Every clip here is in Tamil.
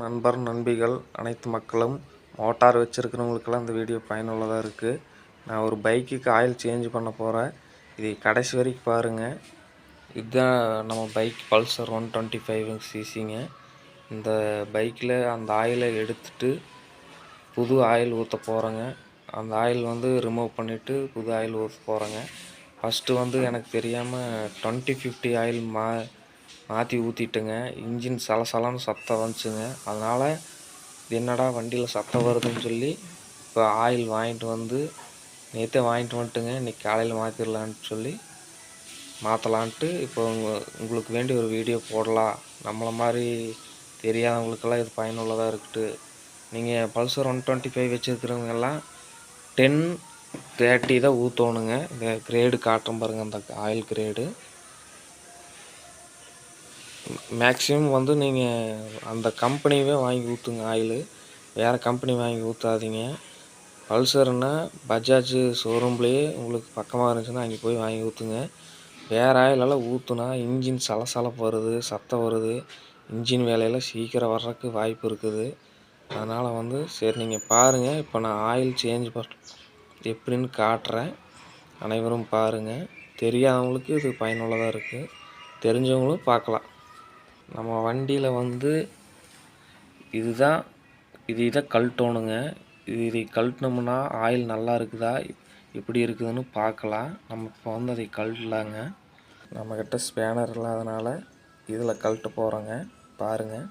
நண்பர் நண்பிகள் அனைத்து மக்களும் மோட்டார் வச்சுருக்கிறவங்களுக்கெல்லாம் இந்த வீடியோ பயனுள்ளதாக இருக்குது நான் ஒரு பைக்குக்கு ஆயில் சேஞ்ச் பண்ண போகிறேன் இதை கடைசி வரைக்கும் பாருங்கள் இதுதான் நம்ம bike Pulsar one twenty five சிசிங்க. இந்த பைக்கில் அந்த ஆயிலை எடுத்துட்டு புது ஆயில் ஊற்ற போகிறேங்க அந்த ஆயில் வந்து ரிமூவ் பண்ணிவிட்டு புது ஆயில் ஊற்ற போகிறேங்க ஃபஸ்ட்டு வந்து எனக்கு தெரியாமல் டுவெண்ட்டி ஃபிஃப்டி ஆயில் மா மாற்றி ஊற்றிட்டுங்க இன்ஜின் சலசலன்னு சத்தம் வந்துச்சுங்க. அதனால் என்னடா வண்டியில் சத்தம் வருதுன்னு சொல்லி இப்போ ஆயில் வாங்கிட்டு வந்து நேற்றே வாங்கிட்டு வந்துட்டுங்க. இன்றைக்கி காலையில் மாற்றிடலான்ட்டு சொல்லி மாற்றலான்ட்டு இப்போ உங்களுக்கு வேண்டி ஒரு வீடியோ போடலாம். நம்மளை மாதிரி தெரியாதவங்களுக்கெல்லாம் இது பயனுள்ளதாக இருக்குது நீங்கள் பல்சர் ஒன் டுவெண்ட்டி ஃபைவ் வச்சுருக்கிறவங்கெல்லாம் டென் தேர்ட்டி தான் ஊற்றணுங்க இந்த கிரேடு காட்டுறோம் பாருங்கள் அந்த ஆயில் கிரேடு. மேக்ஸிமம் வந்து நீங்கள் அந்த கம்பெனியவே வாங்கி ஊற்றுங்க ஆயிலு. வேறு கம்பெனி வாங்கி ஊற்றாதீங்க பல்சர்னால் பஜாஜ் ஷோரூம்லேயே உங்களுக்கு பக்கமாக இருந்துச்சுன்னா அங்கே போய் வாங்கி ஊற்றுங்க வேறு ஆயிலெல்லாம் ஊற்றுனா இன்ஜின் சலசலப்பு வருது சத்தம் வருது. இன்ஜின் வேலையெல்லாம் சீக்கிரம் வர்றதுக்கு வாய்ப்பு இருக்குது. அதனால் வந்து சரி நீங்கள் பாருங்கள் இப்போ நான் ஆயில் சேஞ்ச் பண்ண எப்படின்னு காட்டுறேன். அனைவரும் பாருங்கள் தெரியாதவங்களுக்கு இது பயனுள்ளதாக இருக்குது தெரிஞ்சவங்களும் பார்க்கலாம். நம்ம வண்டியில் வந்து இதுதான் இது இதை கழட்டணுங்க இது இதை கழட்டினோம்னா ஆயில் நல்லா இருக்குதா? எப்படி இருக்குதுன்னு பார்க்கலாம். நம்ம இப்போ வந்து அதை கழட்டலாங்க. நம்மக்கிட்ட ஸ்பேனர் இல்லாதனால இதில் கழட்ட போகிறோங்க பாருங்கள்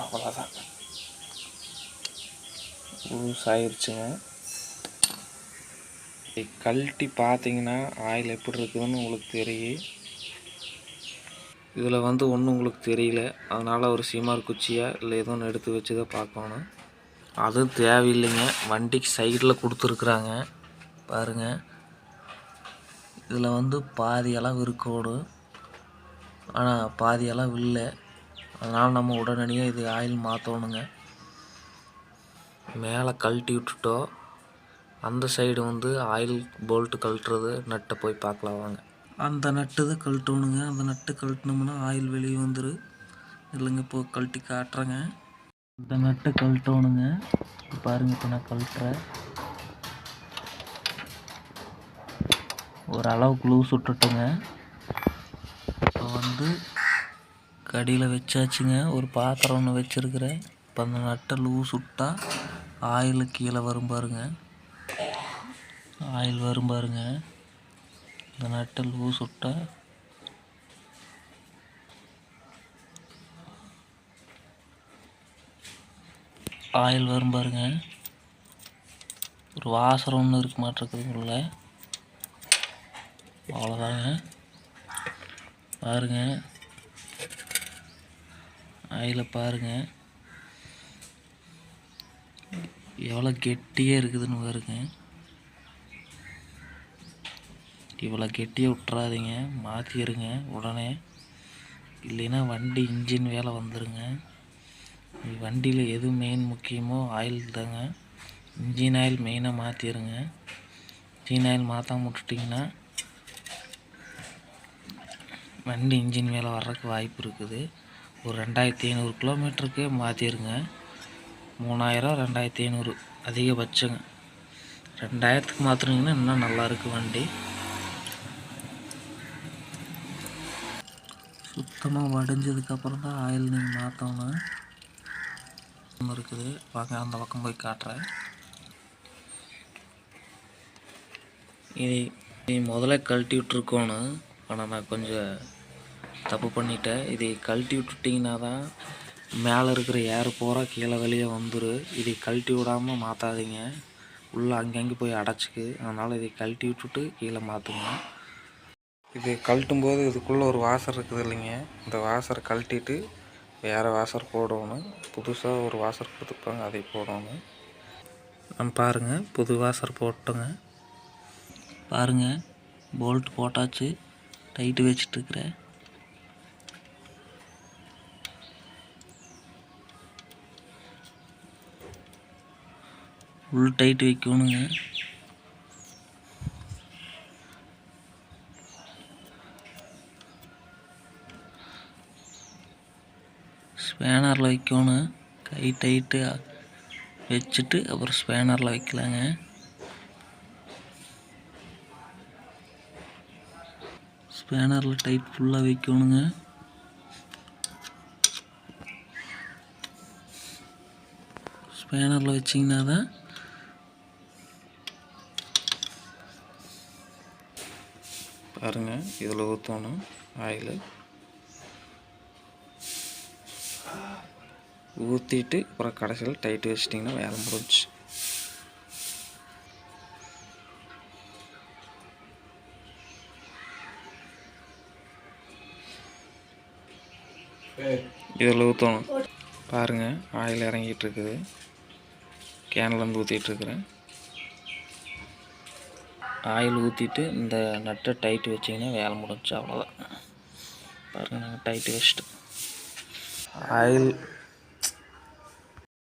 அவ்வளோதான் லூஸ் ஆயிடுச்சுங்க இதை கழட்டி பார்த்தீங்கன்னா ஆயில் எப்படி இருக்குதுன்னு உங்களுக்கு தெரியும். இதில் வந்து ஒன்றும் உங்களுக்கு தெரியல. அதனால் ஒரு சீமார் குச்சியா இல்லை எதுவும் எடுத்து வச்சு தான் பார்க்கணும். அதுவும் தேவையில்லைங்க. வண்டிக்கு சைடில் கொடுத்துருக்குறாங்க. பாருங்கள் இதில் வந்து பாதி அளவு இருக்கோடு. ஆனால் பாதி அளவு இல்லை. அதனால் நம்ம உடனடியாக இது ஆயில் மாற்றணுங்க மேலே கழட்டி விட்டுட்டோம். அந்த சைடு வந்து ஆயில் போல்ட்டு கழட்டுறது நட்டை போய் பார்க்கலாம் வாங்க. அந்த நட்டு தான் கழட்டணுங்க. அந்த நட்டு கழட்டினோம்னா ஆயில் வெளியே வந்துடும் இல்லைங்க இப்போ கழட்டி காட்டுறேங்க. இந்த நட்டை கழட்டணுங்க. இப்போ பாருங்க இப்போ நான் கழட்டுறேன். ஒரு அளவுக்கு லூஸ் விட்டுட்டுங்க. இப்போ வந்து கடியில் வச்சாச்சுங்க. ஒரு பாத்திரம் ஒன்று வச்சுருக்கிறேன். இப்போ அந்த நட்டை லூஸ் விட்டா ஆயில் கீழே வரும் பாருங்க. ஆயில் வரும் பாருங்க. இந்த நட்டை லூஸ் ஆயில் வரும் பாருங்க. ஒரு வாசரம் ஒன்று இருக்க மாட்டிருக்குது உள்ள. அவ்வளோதாங்க பாருங்க. ஆயில பாருங்க. எவ்வளோ கெட்டியாக இருக்குதுன்னு பாருங்க. இவ்வளோ கெட்டியாக விட்றாதீங்க மாற்றிடுங்க உடனே. இல்லைன்னா வண்டி இன்ஜின் வேலை வந்துடுங்க வண்டியில் எது மெயின் முக்கியமோ ஆயில் தாங்க. இன்ஜின் ஆயில் மெயினாக மாற்றிடுங்க இன்ஜின் ஆயில் மாற்றாம விட்டுட்டிங்கன்னா வண்டி இன்ஜின் வேலை வர்றதுக்கு வாய்ப்பு இருக்குது. ஒரு ரெண்டாயிரத்தி ஐநூறு கிலோமீட்டருக்கு மாற்றிடுங்க மூணாயிரம் ரெண்டாயிரத்தி ஐநூறு அதிகபட்சங்க. ரெண்டாயிரத்துக்கு மாற்றுனீங்கன்னா இன்னும் நல்லாயிருக்கு வண்டி. சுத்தமாக வடிஞ்சதுக்கப்புறம் தான் ஆயில் நீங்கள் மாற்றணும் இருக்குது. வாங்க அந்த பக்கம் போய் காட்டுறேன். இதை நீ முதல்ல கழட்டி விட்ருக்கோணும் ஆனால் நான் கொஞ்சம் தப்பு பண்ணிட்டேன். இதை கழட்டி விட்டுட்டிங்கன்னா தான் மேலே இருக்கிற ஏர் பூரா கீழே வெளியே வந்துடும் இதை கழட்டி விடாமல் மாற்றாதீங்க உள்ளே அங்கங்கே போய் அடைச்சிக்கு. அதனால் இதை கழட்டி விட்டுட்டு கீழே மாற்றுங்க இது கழட்டும் போது இதுக்குள்ளே ஒரு வாசர் இருக்குது இல்லைங்க. இந்த வாசரை கழட்டிட்டு வேறு வாசர் போடணும். புதுசாக ஒரு வாசர் கொடுத்துருப்பாங்க அதை போடணும். நம்ம பாருங்கள் புது வாசர் போட்டோங்க. பாருங்கள் போல்ட் போட்டாச்சு. டைட்டு வச்சிட்ருக்குறேன் உள் டைட் வைக்கணுங்க. ஸ்பேனரில் வைக்கணும் கை டைட்டு வச்சுட்டு அப்புறம் ஸ்பேனரில் வைக்கலாங்க. ஸ்பேனரில் டைட் ஃபுல்லாக வைக்கணுங்க. ஸ்பேனரில் வச்சிங்கன்னா தான் பாருங்கள் இதில் ஊற்றணும் ஆயில் ஊற்றிட்டு அப்புறம் கடைசியில் டைட்டு வச்சிட்டிங்கன்னா வேலை முடிஞ்சுச்சு. இதில் ஊற்றணும் பாருங்கள் ஆயில் இறங்கிட்டு இருக்குது கேன்லேருந்து ஊற்றிட்டுருக்குறேன் ஆயில் ஊற்றிட்டு இந்த நட்டை டைட் வச்சிங்கன்னா வேலை முடிஞ்சுச்சு அவ்வளோதான் பாருங்கள் நாங்கள் டைட்டு வச்சுட்டு ஆயில்